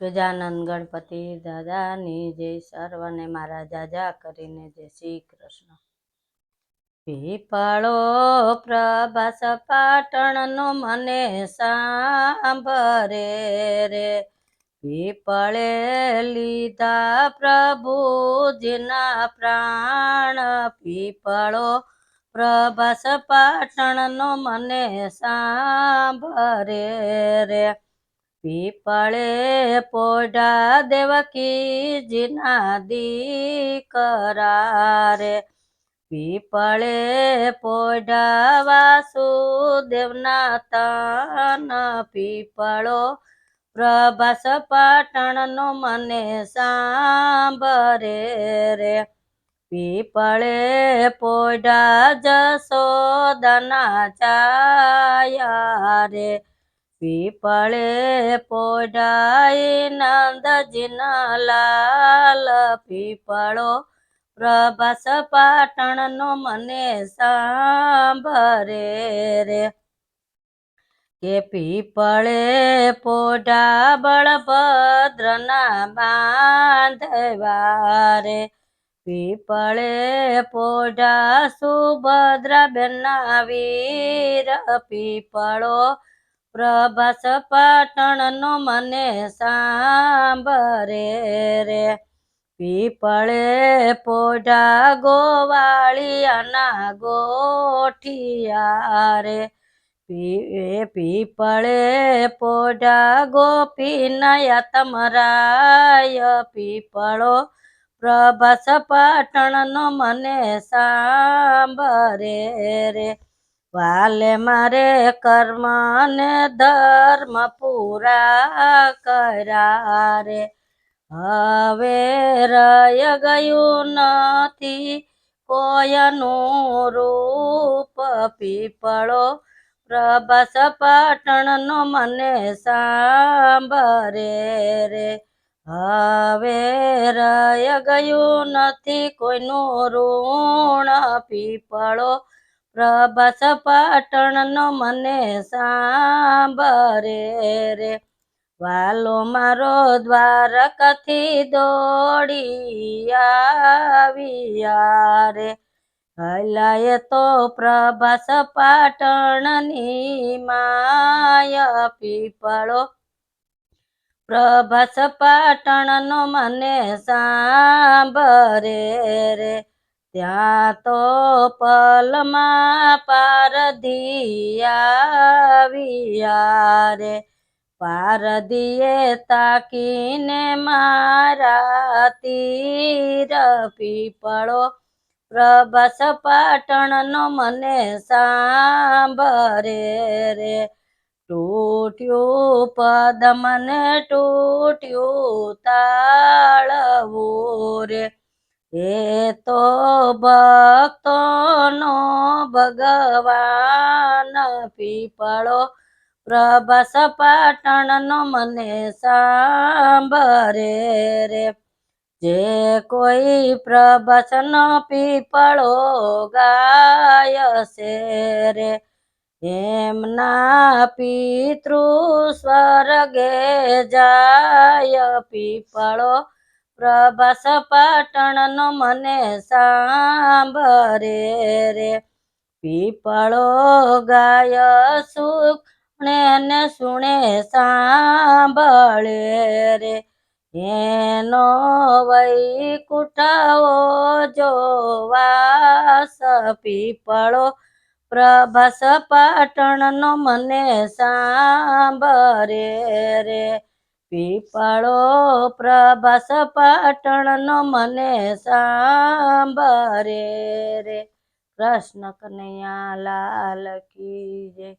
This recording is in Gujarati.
ગજાનંદ ગણપતિ દાદાની જય, સર્વને મારા જાજા કરીને જય શ્રી કૃષ્ણ. પીપળો પ્રભાસ પાટણનો મને સાંભરે રે. પીપળે લીધા પ્રભુજીના પ્રાણ. પીપળો પ્રભાસ પાટણનો મને સાંભરે રે. પીપળે પોઢા દેવકીજીના દીકરા રે પીપળે પોઢા વાસુદેવના તન પીપળો પ્રભાસ પાટણનો મને સાંભરે રે. પીપળે પોઢા જસોદના ચાયા રે. પીપળે પોડાઈ નંદજીના લાલ પીપળો. પ્રભાસ પાટણનો મને સાંભરે રે. કે પીપળે પોઢા બળભદ્રના બાંધવા રે. પીપળે પોઢા સુભદ્રા બેના વીર પીપળો. પ્રભાસ પાટણનો મને સાંભરે રે. પીપળે પોઢા ગોવાળિયાના ગોઠિયા રે. પીપળે પોઢા ગોપીનયા તમરાય પીપળો. પ્રભાસ પાટણનો મને સાંભરે રે. વાલે મારે કર્મ ને ધર્મ પૂરા કર્યા રે. હવે રય ગયું નથી કોયનું રૂપ. પીપળો પ્રભાસ પાટણનો મને સાંભરે રે. હવે રય ગયું નથી કોઈનું ઋણ. પીપળો પ્રભાસ પાટણનો મને સાંભરે રે. વાલો મારો દ્વારકથી દોડી આવ્યા રે. હલાય તો પ્રભાસ પાટણની માય પીપળો. પ્રભાસ પાટણનો મને સાંભરે રે. ત્યાં તો પલમાં પારધિયા રે. પારદીએ તાકીને મારા તીર પીપળો. પ્રભાસ પાટણનો મને સાંભરે રે. તૂટ્યું પદ મને તૂટ્યું તાળવું રે. એ તો ભક્તોનો ભગવાન પીપળો પ્રભાસ પાટણનો મને સાંભરે રે. જે કોઈ પ્રભાસનો પીપળો ગાય છે રે. એમના પિતૃ સ્વર્ગે જાય પીપળો પ્રભાસ પાટણનો મને સાંભરે રે. પીપળો ગાય સુખ ને સુણે સાંભળે રે. એનો વૈકુઠાઓ જો વાસ પીપળો પ્રભાસ પાટણનો મને સાંભરે રે. પીપળો પ્રભાસ પાટણનો મને સાંભરે રે. કૃષ્ણ કનૈયા લાલ કી જય.